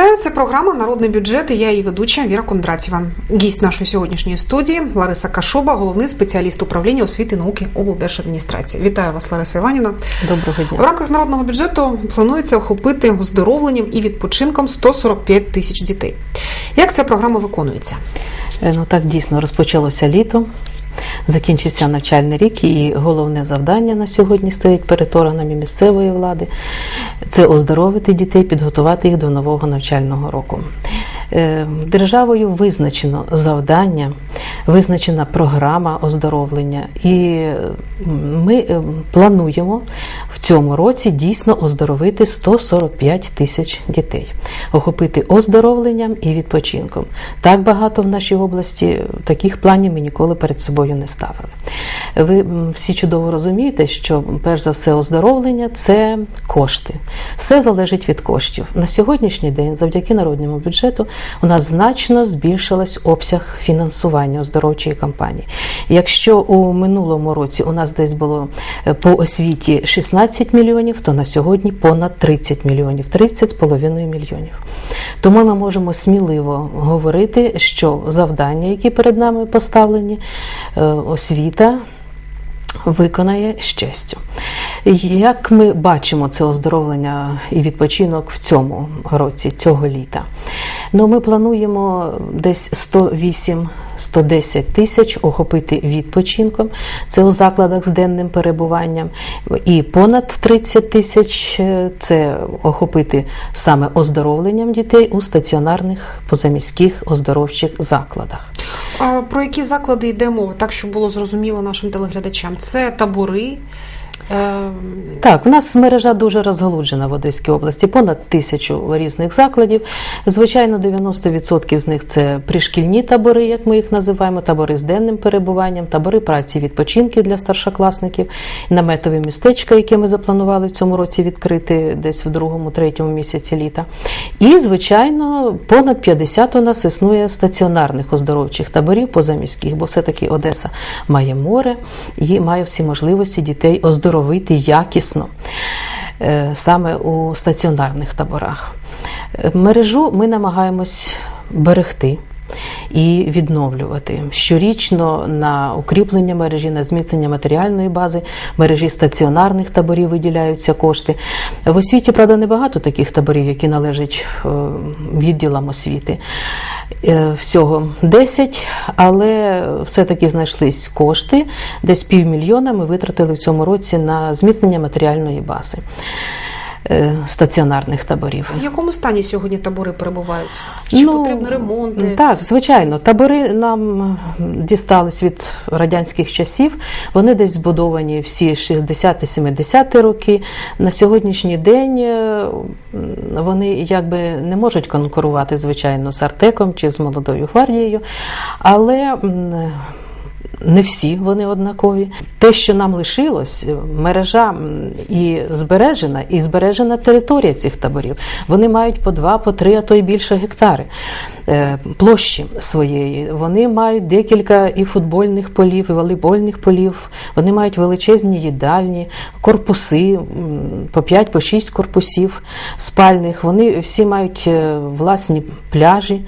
Вітаю, це програма Народний бюджет. і Я її ведуча Віра Кондратєва. Гість нашої сьогоднішньої студії Лариса Кашуба, головний спеціаліст управління освіти і науки облдержадміністрації. Вітаю вас, Лариса Іванівна. Доброго дня. В рамках народного бюджету планується охопити оздоровленням і відпочинком 145 тисяч дітей. Як ця програма виконується? Е, Ну так дійсно розпочалося літо. Закінчився навчальний рік, і головне завдання на сьогодні стоїть перед органами місцевої влади це оздоровити дітей, підготувати їх до нового навчального року. Е, Державою визначено завдання, визначена програма оздоровлення, і ми е, плануємо в цьому році дійсно оздоровити 145 тисяч дітей, охопити оздоровленням і відпочинком. Так багато в нашій області таких планів ми ніколи перед собою не ставили. Ви всі чудово розумієте, що перш за все оздоровлення це кошти. Все залежить від коштів. На сьогоднішній день, завдяки народному бюджету, у нас значно збільшилась обсяг фінансування оздоровчої кампанії. Якщо у минулому році у нас десь було е, по освіті 16 мільйонів, то на сьогодні понад 30 мільйонів, 30,5 мільйонів. Тому ми можемо сміливо говорити, що завдання, які перед нами поставлені, е, освіта виконає щастя. Як ми бачимо це оздоровлення і відпочинок в цьому році, цього літа? Ну, ми плануємо десь 108 110 тисяч охопити відпочинком, це у закладах з денним перебуванням, і понад 30 тисяч е, це охопити саме оздоровленням дітей у стаціонарних позаміських оздоровчих закладах. А про які заклади йде мова, так щоб було зрозуміло нашим телеглядачам? Це табори. Е, Так, у нас мережа дуже розгалуджена в Одеській області, понад тисячу різних закладів. Звичайно, 90% з них це пришкільні табори, як ми їх називаємо, табори з денним перебуванням, табори праці відпочинки для старшокласників, наметові містечка, які ми запланували в цьому році відкрити десь в другому-третьому місяці літа. І, звичайно, понад 50 у нас існує стаціонарних оздоровчих таборів позаміських, бо все-таки Одеса має море і має всі можливості дітей оздоровити якісно е, саме у стаціонарних таборах. Мережу ми намагаємось берегти. І відновлювати щорічно на укріплення мережі, на зміцнення матеріальної бази мережі стаціонарних таборів виділяються кошти. В освіті, правда, небагато таких таборів, які належать е, відділам освіти. Е, Всього 10, але все-таки знайшлись кошти. Десь півмільйона ми витратили в цьому році на зміцнення матеріальної бази стаціонарних таборів. В якому стані сьогодні табори перебувають? Чи потрібно ремонти? Так, звичайно, табори нам дістались від радянських часів. Вони десь збудовані всі 60-70 роки. На сьогоднішній день е, вони якби не можуть конкурувати, звичайно, з Артеком чи з молодою гвардією, але не всі вони однакові. Те, що нам лишилось, мережа і збережена, і збережена територія цих таборів. Вони мають по два, по три, а то й більше гектари е, площі своєї. Вони мають декілька і футбольних полів, і волейбольних полів. Вони мають величезні їдальні, корпуси, по 5 по 6 корпусів спальних. Вони всі мають е, власні пляжі,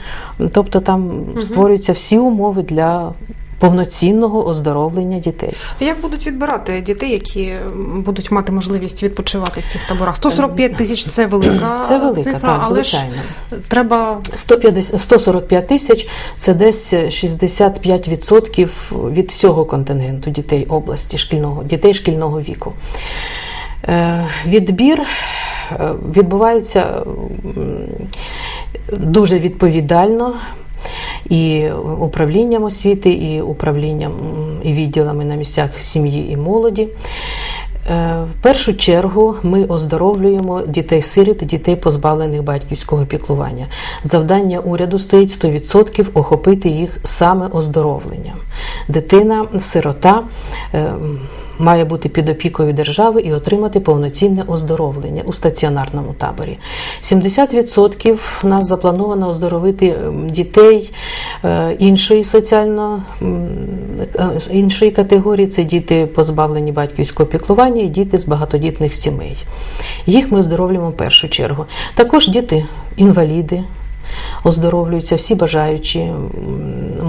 тобто там створюються всі умови для повноцінного оздоровлення дітей. Як будуть відбирати дітей, які будуть мати можливість відпочивати в цих таборах? 145 тисяч це велика, Це велика, цифра, так, але звичайно. ж треба 150, 145 тисяч це десь 65% від всього контингенту дітей області шкільного, дітей шкільного віку. Е, Відбір е, відбувається дуже відповідально. І управлінням освіти, і управлінням і відділами на місцях сім'ї і молоді. Е, В першу чергу ми оздоровлюємо дітей-сиріт, дітей, позбавлених батьківського піклування. Завдання уряду стоїть 100% охопити їх саме оздоровленням. Дитина, сирота. Е, має бути під опікою держави і отримати повноцінне оздоровлення у стаціонарному таборі. 70% у нас заплановано оздоровити ем, дітей е, іншої соціально е, з іншої категорії. Це діти позбавлені батьківського піклування і діти з багатодітних сімей. Їх ми оздоровлюємо в першу чергу. Також діти інваліди оздоровлюються, всі бажаючі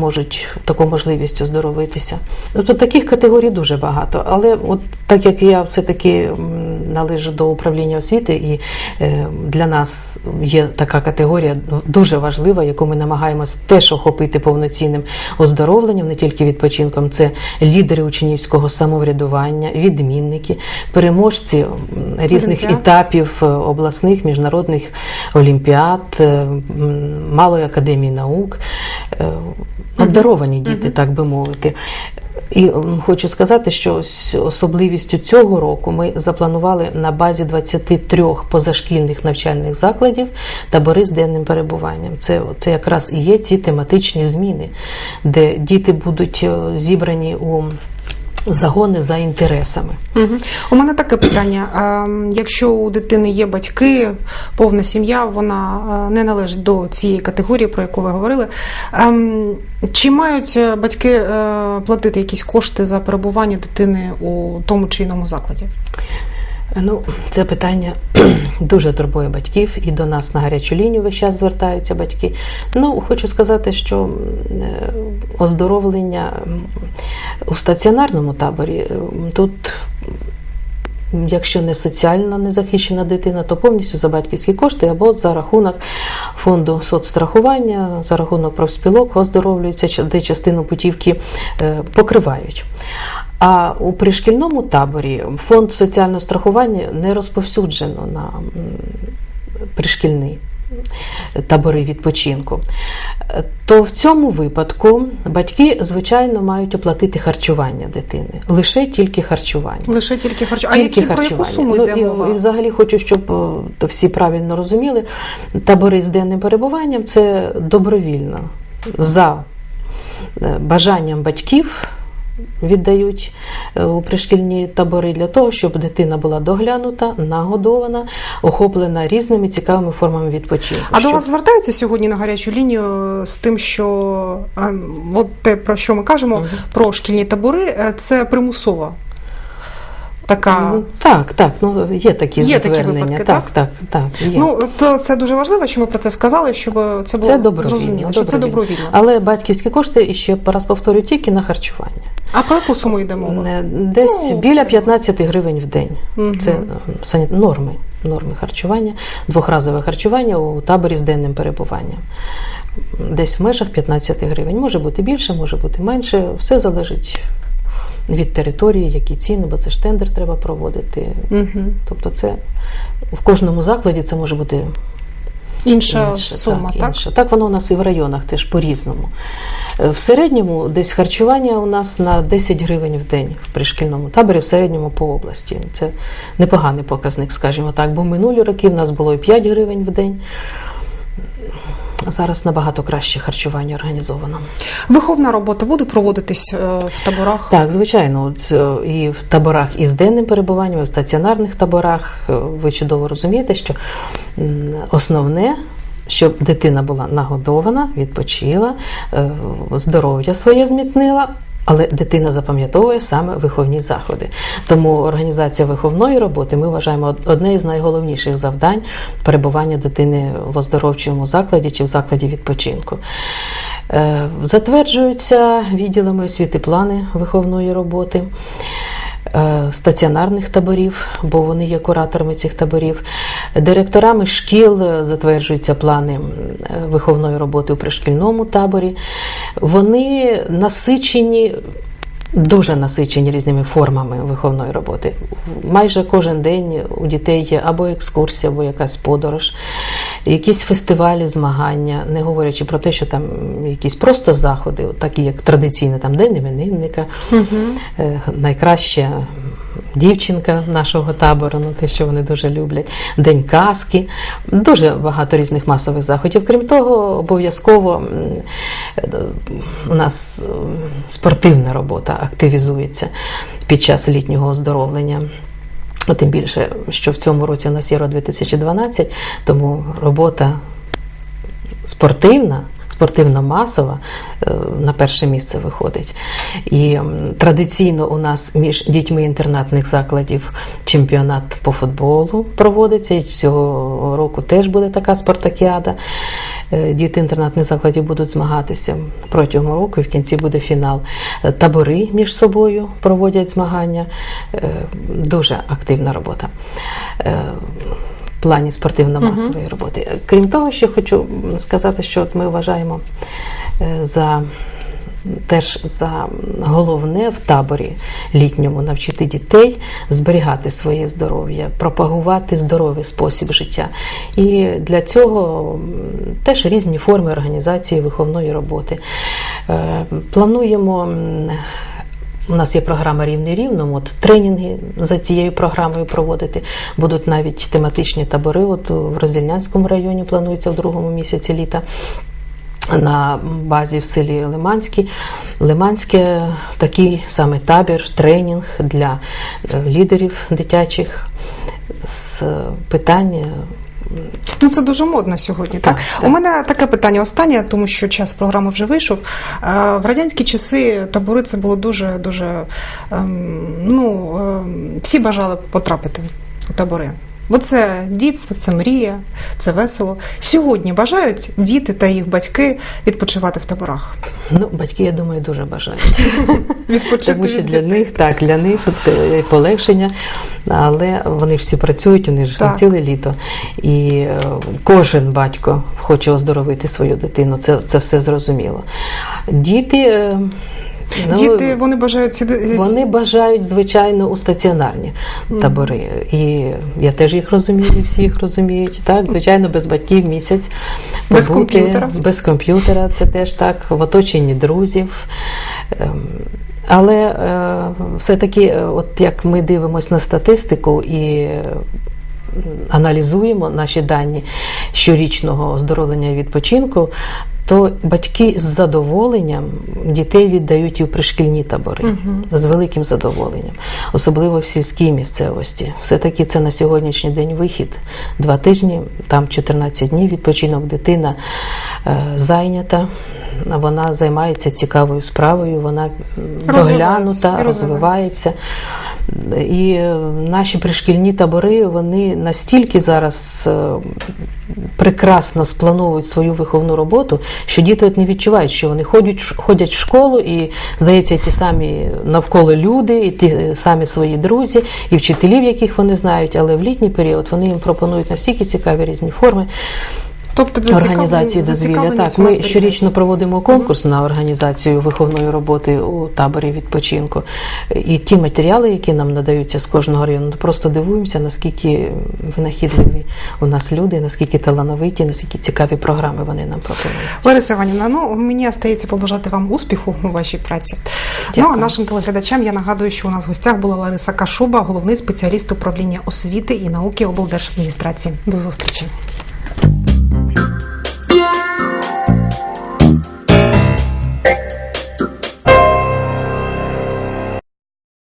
можуть таку можливість оздоровитися. Тобто таких категорій дуже багато. Але от так як я все-таки належу до управління освіти, і е, для нас є така категорія дуже важлива, яку ми намагаємось теж охопити повноцінним оздоровленням, не тільки відпочинком, це лідери учнівського самоврядування, відмінники, переможці різних Олімпіад. етапів е, обласних міжнародних олімпіад, е, малої академії наук, обдаровані діти, так би мовити. І хочу сказати, що особливістю цього року ми запланували на базі 23 позашкільних навчальних закладів табори з денним перебуванням. Це, це якраз і є ці тематичні зміни, де діти будуть е, зібрані у загони за інтересами. Угу. У мене таке питання. А, Якщо у дитини є батьки, повна сім'я, вона не належить до цієї категорії, про яку ви говорили. А, Чи мають е, батьки е, платити якісь кошти за перебування дитини у тому чи іному закладі? Ну, це питання дуже турбує батьків, і до нас на гарячу лінію весь час звертаються батьки. Ну, хочу сказати, що е, оздоровлення у стаціонарному таборі тут. Якщо не соціально незахищена дитина, то повністю за батьківські кошти або за рахунок фонду соцстрахування, за рахунок профспілок оздоровлюються, де частину путівки е, покривають. А у пришкільному таборі фонд соціального страхування не розповсюджено на м, пришкільний табори відпочинку. То в цьому випадку батьки, звичайно, мають оплатити харчування дитини. Лише тільки харчування. Лише тільки харчування. А Тільки які, про яку суму Ну, йде і, мова? і взагалі хочу, щоб е, то всі правильно розуміли. Табори з денним перебуванням це добровільно за е, бажанням батьків. Віддають е, у пришкільні табори для того, щоб дитина була доглянута, нагодована, охоплена різними цікавими формами відпочинку. А до вас звертаються сьогодні на гарячу лінію з тим, що от те, про що ми кажемо, Мгм. про шкільні табори, е, це примусова така. Так, так, ну є такі Є такі випадки, так, так, так, є. Ну, то це дуже важливо, що ми про це сказали, щоб це було це зрозуміло, що це добровільно. Але батьківські кошти і ще раз повторюю тільки на харчування. А про яку суму йде мова? Десь Ну, біля 15 гривень в день. Мгм. Це сані- норми, норми харчування, двохразове харчування у таборі з денним перебуванням. Десь в межах 15 гривень. Може бути більше, може бути менше. Все залежить від території, які ціни, бо це ж тендер треба проводити. Угу. Тобто, це в кожному закладі це може бути Інша інша сума, так? інше. Так воно у нас і в районах теж по-різному. Е, В середньому десь харчування у нас на 10 гривень в день в пришкільному таборі, в середньому по області. Це непоганий показник, скажімо так, бо минулі роки в нас було і 5 гривень в день. Зараз набагато краще харчування організовано. Виховна робота буде проводитись е, в таборах? Так, звичайно, е, і в таборах із денним перебуванням, і в стаціонарних таборах е, ви чудово розумієте, що основне. Щоб дитина була нагодована, відпочила, здоров'я своє зміцнила, але дитина запам'ятовує саме виховні заходи. Тому організація виховної роботи ми вважаємо одне із найголовніших завдань перебування дитини в оздоровчому закладі чи в закладі відпочинку. Е, Затверджуються відділами освіти плани виховної роботи. Е, Стаціонарних таборів, бо вони є кураторами цих таборів, директорами шкіл е, затверджуються плани виховної роботи у пришкільному таборі. Вони насичені Дуже насичені різними формами виховної роботи. Майже кожен день у дітей є або екскурсія, або якась подорож, якісь фестивалі, змагання, не говорячи про те, що там якісь просто заходи, такі як традиційний там День іменинника, угу. найкраща дівчинка нашого табору, ну те, що вони дуже люблять, День казки, дуже багато різних масових заходів. Крім того, обов'язково у нас спортивна робота активізується. під час літнього оздоровлення. Тим більше, що в цьому році у нас Євро 2012, тому робота спортивна, спортивно-масова е, на перше місце виходить. І традиційно у нас між дітьми інтернатних закладів чемпіонат по футболу проводиться. І цього року теж буде така спартакіада. Е, Діти інтернатних закладів будуть змагатися протягом року, і в кінці буде фінал. Е, Табори між собою проводять змагання. Дуже активна робота. Плані спортивно-масової роботи. Крім того, ще хочу сказати, що от ми вважаємо е, за теж за головне в таборі літньому навчити дітей зберігати своє здоров'я, пропагувати здоровий спосіб життя. І для цього теж різні форми організації виховної роботи. Е, Плануємо. У нас є програма рівний рівному. От тренінги за цією програмою проводити. Будуть навіть тематичні табори. От в Роздільнянському районі планується в другому місяці літа. На базі в селі Лиманській. Лиманське такий саме табір, тренінг для е, лідерів дитячих з питання. Ну, це дуже модно сьогодні. Так, Так, так. у мене таке питання останнє, тому що час програми вже вийшов. Е, В радянські часи табори це було дуже дуже ем, ну ем, всі бажали потрапити у табори. Бо це дітство, це мрія, це весело. Сьогодні бажають діти та їх батьки відпочивати в таборах. Ну, батьки, я думаю, дуже бажають. Відпочити Тому що для них так, для них е, полегшення, але вони ж всі працюють, вони ж Так. ціле літо. І е, кожен батько хоче оздоровити свою дитину, це, це все зрозуміло. Діти. Е, ну, Діти вони бажають сіди... Вони бажають, звичайно, у стаціонарні табори. І я теж їх розумію, і всі їх розуміють. Так, звичайно, без батьків місяць. Без комп'ютера. Без комп'ютера, це теж так, в оточенні друзів. Ем, Але е, все-таки, е, от як ми дивимося на статистику і е, аналізуємо наші дані щорічного оздоровлення і відпочинку, то батьки з задоволенням дітей віддають і в пришкільні табори з великим задоволенням, особливо в сільській місцевості. Все-таки це на сьогоднішній день вихід. Два тижні, там 14 днів відпочинок, дитина е, зайнята. Вона займається цікавою справою, вона Розвивається, доглянута, розвивається. І наші пришкільні табори вони настільки зараз е, прекрасно сплановують свою виховну роботу, що діти от не відчувають, що вони ходять, ходять в школу, і здається, ті самі навколо люди, і ті самі свої друзі, і вчителів, яких вони знають, але в літній період вони їм пропонують настільки цікаві різні форми тобто організації дозвілля. Так, ми щорічно проводимо конкурс на організацію виховної роботи у таборі відпочинку. І ті матеріали, які нам надаються з кожного району, ну, просто дивуємося, наскільки винахідливі у нас люди, наскільки талановиті, наскільки цікаві програми вони нам пропонують. Лариса Іванівна, ну мені остається побажати вам успіху у вашій праці. Ну а нашим телеглядачам я нагадую, що у нас в гостях була Лариса Кашуба, головний спеціаліст управління освіти і науки облдержадміністрації. До зустрічі.